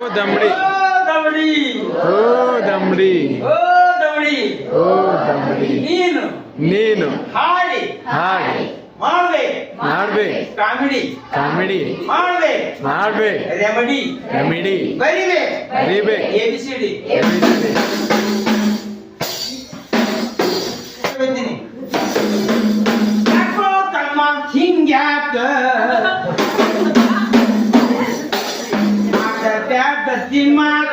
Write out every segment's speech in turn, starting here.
ಓ ದಮ್ಡಿ ಓ ದವಡಿ ಓ ದಮ್ಡಿ ಓ ದವಡಿ ಓ ದಮ್ಡಿ ನೀನು ನೀನು ಹಾಡಿ ಹಾಗೆ ಮಾಡ್ಬೇಕು ಮಾಡ್ಬೇಕು ಕಾಮಿಡಿ ಕಾಮಿಡಿ ಮಾಡ್ಬೇಕು ಮಾಡ್ಬೇಕು ರೆಮಿಡಿ ರೆಮಿಡಿ ಬರಿಬೇಕು ಬರಿಬೇಕು ಎ ಬಿ ಸಿ ಡಿ ಹೇಳ್ತೀನಿ ಯಾಕೋ ತಮ್ಮ ಹಿಂಗ್ಯಾಕ กินมาก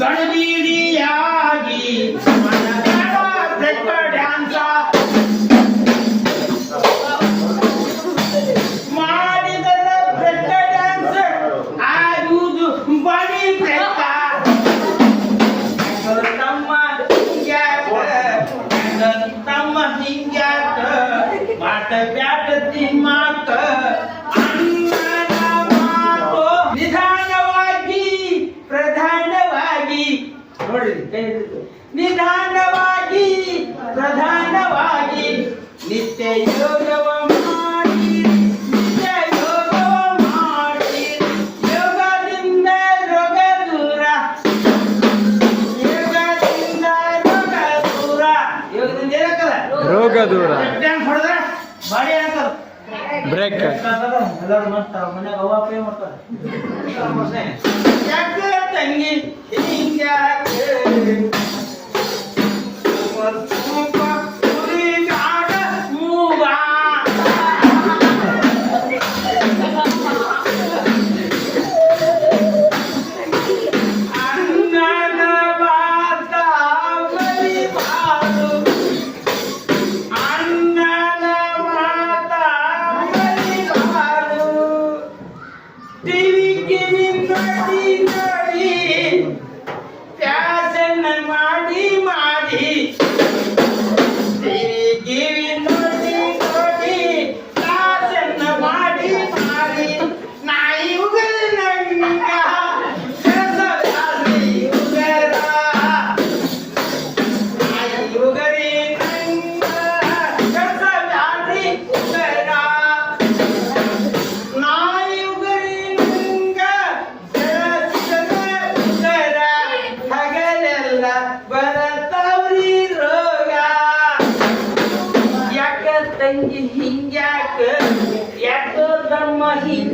咱的不一样 ನಿಧಾನವಾಗಿ ಪ್ರಧಾನವಾಗಿ ನಿತ್ಯ ಯೋಗವ एक कर हज़ार मत मैंने कहा पे मत क्या कर तंगी क्या कर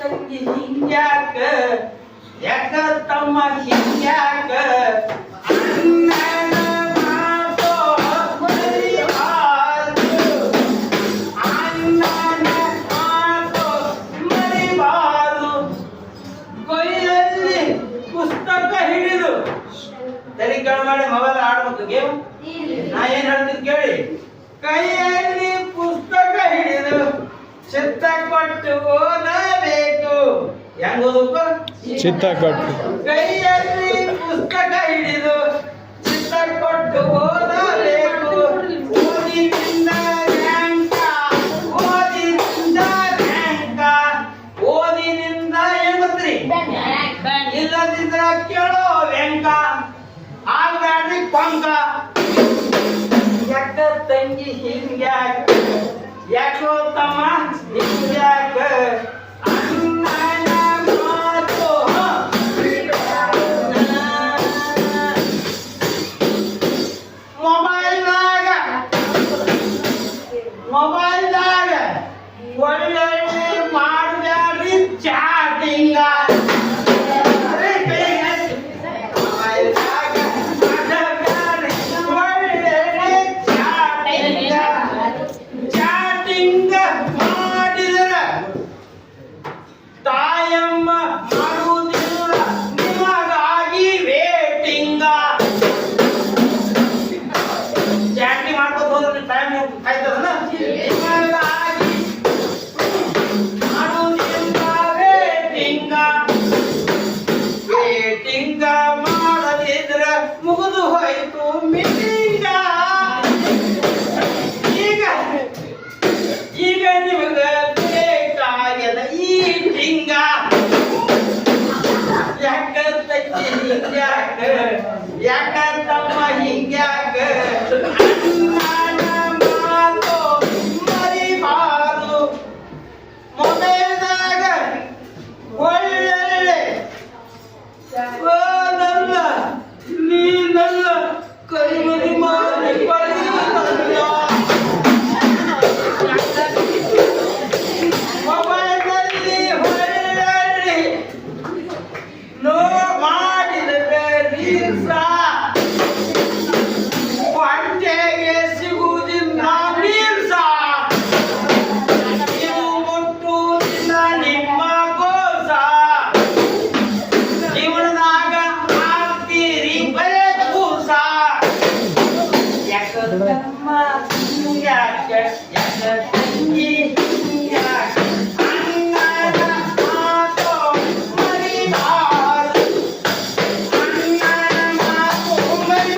ತಂಗಿ ಹಿಂಗ್ಯಾಕ ಯಾಕ ತಮ್ಮ ಹಿಂಗ್ಯಾಕ ಪುಸ್ತಕ ಹಿಡಿದು, ತಲೆ ಮಾಡಿ ನಾ ಏನ್ ಹೇಳ್ತೀನಿ ಕೇಳಿ. ಕೈಯಲ್ಲಿ ಪುಸ್ತಕ ಹಿಡಿದು ಚಿತ್ತ ಕೊಟ್ಟು ಓದಬೇಕು. ಹೆಂಗ ಓದಬೇಕು? ಚಿತ್ತ ಕೊಟ್ಟು ಕೈಯಲ್ಲಿ ಪುಸ್ತಕ ಹಿಡಿದು ಚಿತ್ತ ಕೊಟ್ಟು ಓದಬೇಕು. ಓದಿನಿಂದ ರ್ಯಾಂಕ ಓದಿನಿಂದ ರ್ಯಾಂಕ. ಓದಿನಿಂದ ಏನ್ ಗೊತ್ತ್ರಿ? ಇಲ್ಲದಿದ್ರ ಕೇಳೋ ವೆಂಕ ಆಗ್ಬ್ಯಾಡ್ರಿ ಕೊಂಕ. ಯಾಕ ತಂಗಿ ಹಿಂಗ್ಯಾಕ ಯಾಕೋ ತಮ್ಮ ಹಿಂಗ್ಯಾಕ ಅಣ್ಣನ ಮಾತು ಮೊಬೈಲ್ನಾಗ ಮೊಬೈಲ್ದಾಗ ಒಳ್ಳೆ ಮಾಡ್ಬ್ಯಾಡ್ರಿ ಚಾಟಿಂಗ ಟೈಮ್ ಹೀಗಾಗಿ ಮಾಡುವುದಿಲ್ಲ ವೇಟಿಂಗ ವೇಟಿಂಗ ಮಾಡದಿದ್ರ ಮುಗಿದು ಹೋಯ್ತು ಮೀಟಿಂಗ ಈಗ ಈಗ ನಿಮಗ ಬೇಕಾಗ್ಯದ ಈ ಟಿಂಗ ಯಾಕ? ಯಾಕ ತಮ್ಮ ಹಿಂಗ್ಯಾಕ? Yes.